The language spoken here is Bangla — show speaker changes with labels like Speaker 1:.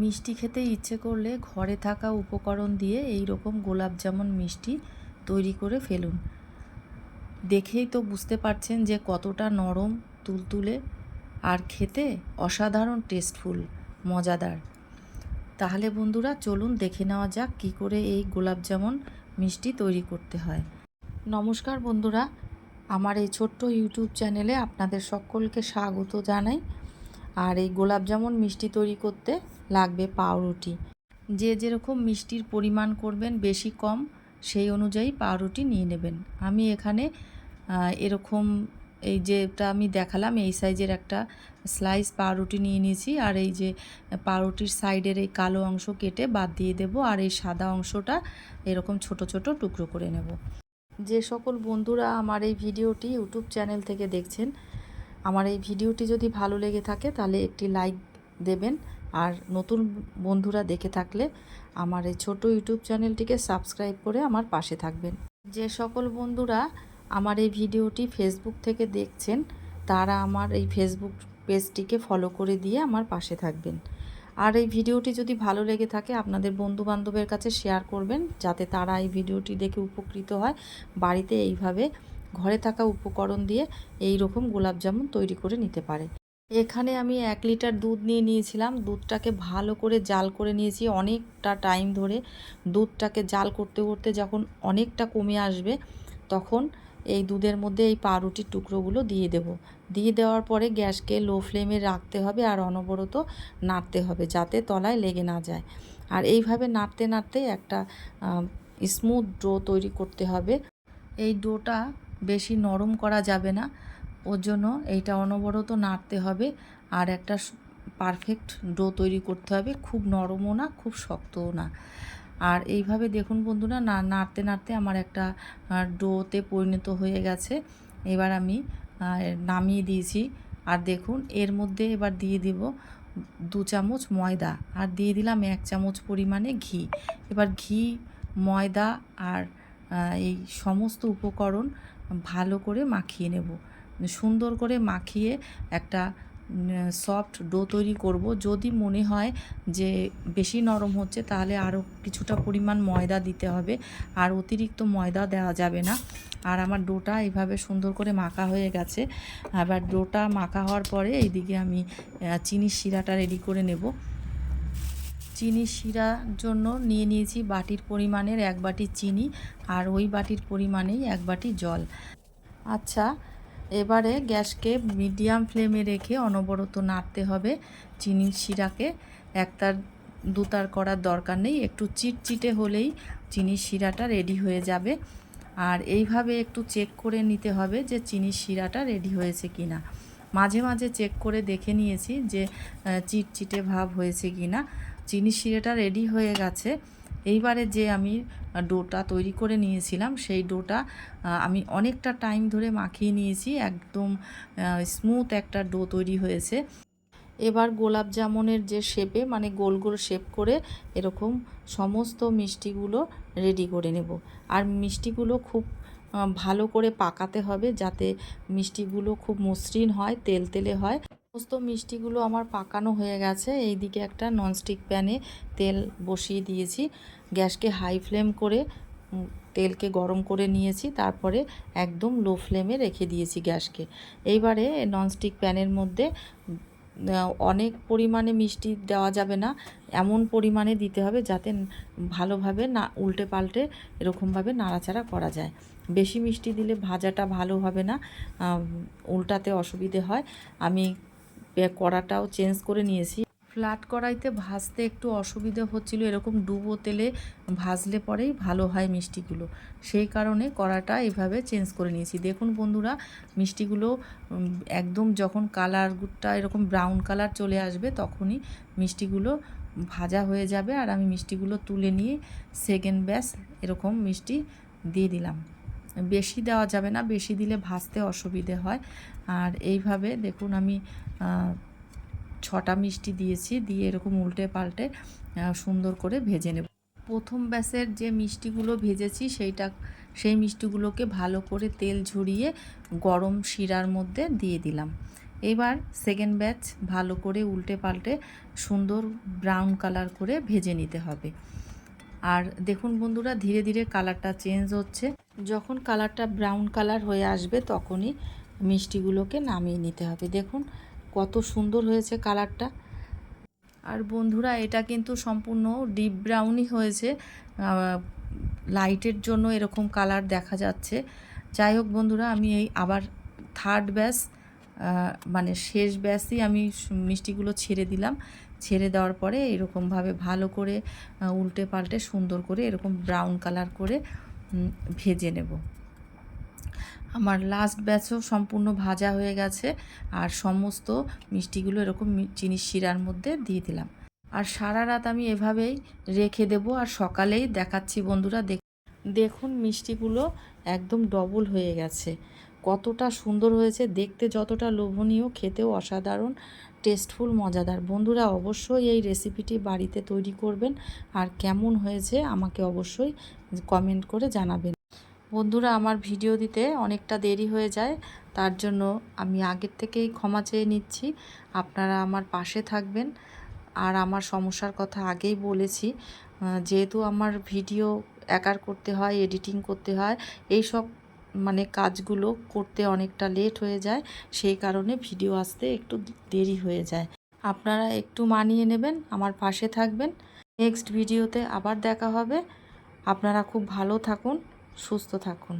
Speaker 1: মিষ্টি খেতে ইচ্ছে করলে ঘরে থাকা উপকরণ দিয়ে এই রকম গোলাপ জামুন মিষ্টি তৈরি করে ফেলুন। দেখেই তো বুঝতে পারছেন যে কতটা নরম, তুলতুলে আর খেতে অসাধারণ টেস্টফুল, মজাদার। তাহলে বন্ধুরা, চলুন দেখে নেওয়া যাক কী করে এই গোলাপ জামুন মিষ্টি তৈরি করতে হয়। নমস্কার বন্ধুরা, আমার এই ছোট্ট ইউটিউব চ্যানেলে আপনাদের সকলকে স্বাগত জানাই। আর এই গোলাপ জামুন মিষ্টি তৈরি করতে লাগবে পাউরুটি। যে যেরকম মিষ্টির পরিমাণ করবেন বেশি কম, সেই অনুযায়ী পাউরুটি নিয়ে নেবেন। আমি এখানে এরকম এই যেটা আমি দেখালাম, এই সাইজের একটা স্লাইস পাউরুটি নিয়ে নিয়েছি। আর এই যে পাউরুটির সাইডের এই কালো অংশ কেটে বাদ দিয়ে দেব। আর এই সাদা অংশটা এরকম ছোট ছোট টুকরো করে নেব। যে সকল বন্ধুরা আমার এই ভিডিওটি ইউটিউব চ্যানেল থেকে দেখছেন আমার এই ভিডিওটি যদি ভালো লেগে থাকে, তাহলে একটি লাইক দেবেন। আর নতুন বন্ধুরা দেখে থাকলে আমার এই ছোট ইউটিউব চ্যানেলটিকে সাবস্ক্রাইব করে আমার পাশে থাকবেন। যে সকল বন্ধুরা আমার এই ভিডিওটি ফেসবুক থেকে দেখছেন, তারা আমার এই ফেসবুক পেজটিকে ফলো করে দিয়ে আমার পাশে থাকবেন। আর এই ভিডিওটি যদি ভালো লেগে থাকে, আপনাদের বন্ধু বান্ধবের কাছে শেয়ার করবেন, যাতে তারা এই ভিডিওটি দেখে উপকৃত হয়। বাড়িতে এইভাবে ঘরে থাকা উপকরণ দিয়ে এই রকম গোলাপ জামুন তৈরি করে নিতে পারে। এখানে আমি এক লিটার দুধ নিয়ে নিয়েছিলাম। দুধটাকে ভালো করে জাল করে নিয়েছি। অনেকটা টাইম ধরে দুধটাকে জাল করতে করতে যখন অনেকটা কমে আসবে, তখন এই দুধের মধ্যে এই পাউরুটির টুকরোগুলো দিয়ে দেব। দিয়ে দেওয়ার পরে গ্যাসকে লো ফ্লেমে রাখতে হবে আর অনবরত নাড়তে হবে যাতে তলায় লেগে না যায়। আর এইভাবে নাড়তে নাড়তে একটা স্মুথ ডো তৈরি করতে হবে। এই ডোটা বেশি নরম করা যাবে না। ওর জন্য এইটা অনবরত নাড়তে হবে আর একটা পারফেক্ট ডো তৈরি করতে হবে। খুব নরমও না, খুব শক্তও না। আর এইভাবে দেখুন বন্ধুরা, না, নাড়তে নাড়তে আমার একটা ডোতে পরিণত হয়ে গেছে। এবার আমি নামিয়ে দিয়েছি। আর দেখুন, এর মধ্যে এবার দিয়ে দিব দু চামচ ময়দা। আর দিয়ে দিলাম এক চামচ পরিমাণে ঘি। এবার ঘি, ময়দা আর এই সমস্ত উপকরণ ভালো করে মাখিয়ে নেব। সুন্দর করে মাখিয়ে একটা সফট ডো তৈরি করব। যদি মনে হয় যে বেশি নরম হচ্ছে তাহলে আরও কিছুটা পরিমাণ ময়দা দিতে হবে। আর অতিরিক্ত ময়দা দেওয়া যাবে না। আর আমার ডোটা এইভাবে সুন্দর করে মাখা হয়ে গেছে। আবার ডোটা মাখা হওয়ার পরে এইদিকে আমি চিনির শিরাটা রেডি করে নেব। চিনি শিরার জন্য নিয়ে নিয়েছি বাটির পরিমাণের এক বাটি চিনি আর ওই বাটির পরিমাণেই এক বাটি জল। আচ্ছা এবারে গ্যাসকে মিডিয়াম ফ্লেমে রেখে অনবরত নাড়তে হবে চিনির শিরাকে। একতার, দুতার করার দরকার নেই, একটু চিটচিটে হলেই চিনির শিরাটা রেডি হয়ে যাবে। আর এইভাবে একটু চেক করে নিতে হবে যে চিনির শিরাটা রেডি হয়েছে কি না মাঝে মাঝে চেক করে দেখে নিয়েছি যে চিটচিটে ভাব হয়েছে কি না চিনির শিরেটা রেডি হয়ে গেছে। এইবারে যে আমি ডোটা তৈরি করে নিয়েছিলাম, সেই ডোটা আমি অনেকটা টাইম ধরে মাখিয়ে নিয়েছি। একদম স্মুথ একটা ডো তৈরি হয়েছে। এবার গোলাপ জামুনের যে শেপে মানে গোল গোল শেপ করে এরকম সমস্ত মিষ্টিগুলো রেডি করে নেব। আর মিষ্টিগুলো খুব ভালো করে পাকাতে হবে যাতে মিষ্টিগুলো খুব মসৃণ হয়, তেল তেলে হয়। সমস্ত মিষ্টিগুলো আমার পাকানো হয়ে গেছে। এইদিকে একটা ননস্টিক প্যানে তেল বসিয়ে দিয়েছি। গ্যাসকে হাই ফ্লেম করে তেলকে গরম করে নিয়েছি। তারপরে একদম লো ফ্লেমে রেখে দিয়েছি গ্যাসকে। এইবারে ননস্টিক প্যানের মধ্যে অনেক পরিমাণে মিষ্টি দেওয়া যাবে না। এমন পরিমাণে দিতে হবে যাতে ভালোভাবে না উল্টে পাল্টে এরকমভাবে নাড়াচাড়া করা যায়। বেশি মিষ্টি দিলে ভাজাটা ভালো হবে না। উল্টাতে অসুবিধে হয়। আমি কড়াটাও চেঞ্জ করে নিয়েছি। ফ্ল্যাট কড়াইতে ভাজতে একটু অসুবিধে হচ্ছিল, এরকম ডুবো তেলে ভাজলে পরেই ভালো হয় মিষ্টিগুলো। সেই কারণে কড়াটা এভাবে চেঞ্জ করে নিয়েছি। দেখুন বন্ধুরা, মিষ্টিগুলো একদম যখন কালারটা এরকম ব্রাউন কালার চলে আসবে, তখনই মিষ্টিগুলো ভাজা হয়ে যাবে। আর আমি মিষ্টিগুলো তুলে নিয়ে সেকেন্ড ব্যাস এরকম মিষ্টি দিয়ে দিলাম। বেশি দেওয়া যাবে না, বেশি দিলে ভাজতে অসুবিধে হয়। আর এইভাবে দেখুন আমি ছটা মিষ্টি দিয়েছি, দিয়ে এরকম উল্টে পাল্টে সুন্দর করে ভেজে নেব। প্রথম ব্যাসের যে মিষ্টিগুলো ভেজেছি, সেইটা, সেই মিষ্টিগুলোকে ভালো করে তেল ঝরিয়ে গরম শিরার মধ্যে দিয়ে দিলাম। এবার সেকেন্ড ব্যাচ ভালো করে উল্টে পাল্টে সুন্দর ব্রাউন কালার করে ভেজে নিতে হবে। আর দেখুন বন্ধুরা, ধীরে ধীরে কালারটা চেঞ্জ হচ্ছে। যখন কালারটা ব্রাউন কালার হয়ে আসবে, তখনই মিষ্টিগুলোকে নামিয়ে নিতে হবে। দেখুন কত সুন্দর হয়েছে কালারটা। আর বন্ধুরা, এটা কিন্তু সম্পূর্ণ ডিপ ব্রাউনই হয়েছে। লাইটের জন্য এরকম কালার দেখা যাচ্ছে। যাই হোক বন্ধুরা, আমি এই আবার থার্ড ব্যাস মানে শেষ ব্যাসই আমি মিষ্টিগুলো ছেড়ে দিলাম। ছেড়ে দেওয়ার পরে এরকমভাবে ভালো করে উল্টে পাল্টে সুন্দর করে এরকম ব্রাউন কালার করে ভেজে নেব। আমার লাস্ট ব্যাচও সম্পূর্ণ ভাজা হয়ে গেছে আর সমস্ত মিষ্টিগুলো এরকম চিনির শিরার মধ্যে দিয়ে দিলাম। আর সারা রাত আমি এভাবেই রেখে দেব আর সকালেই দেখাচ্ছি বন্ধুরা দেখুন মিষ্টিগুলো একদম ডবল হয়ে গেছে। কতটা সুন্দর হয়েছে, দেখতে যতটা লোভনীয়, খেতেও অসাধারণ টেস্টফুল মজাদার। বন্ধুরা, অবশ্যই এই রেসিপিটি বাড়িতে তৈরি করবেন। আর কেমন হয়েছে আমাকে অবশ্যই কমেন্ট করে জানাবেন। বন্ধুরা, আমার ভিডিও দিতে অনেকটা দেরি হয়ে যায়, তার জন্য আমি আগের থেকেই ক্ষমা চেয়ে নিচ্ছি। আপনারা আমার পাশে থাকবেন। আর আমার সমস্যার কথা আগেই বলেছি যেহেতু আমার ভিডিও একার করতে হয় এডিটিং করতে হয় এই সব মানে কাজগুলো করতে অনেকটা লেট হয়ে যায়, সেই কারণে ভিডিও আসতে একটু দেরি হয়ে যায়। আপনারা একটু মানিয়ে নেবেন, আমার পাশে থাকবেন। নেক্সট ভিডিওতে আবার দেখা হবে। আপনারা খুব ভালো থাকুন, সুস্থ থাকুন।